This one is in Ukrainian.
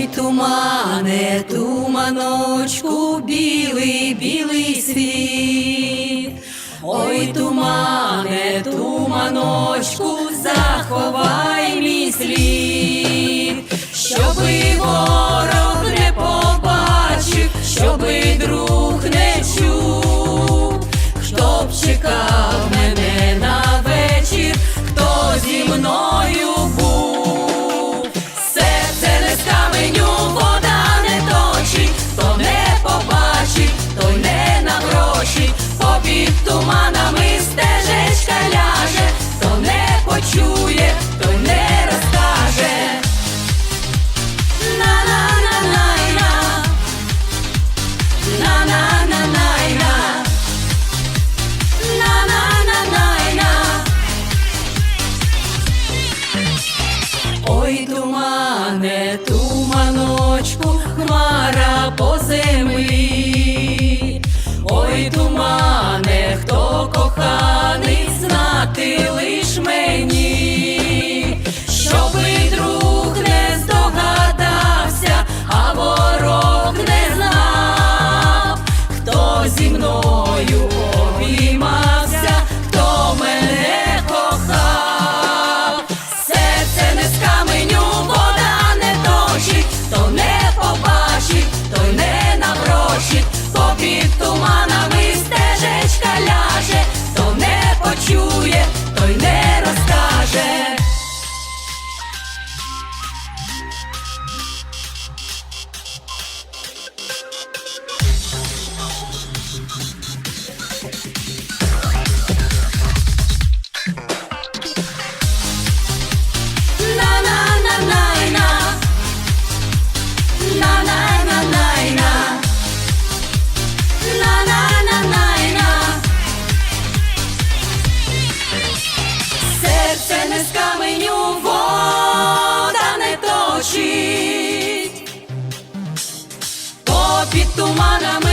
Ой, тумане, туманочку, білий, білий світ, ой, тумане, туманочку, заховай мій слід, щоби ворог не побачив, щоби друг не чув, хто б чекав мене на вечір, хто зі мною. не з каменю вода не точить, попід туманами.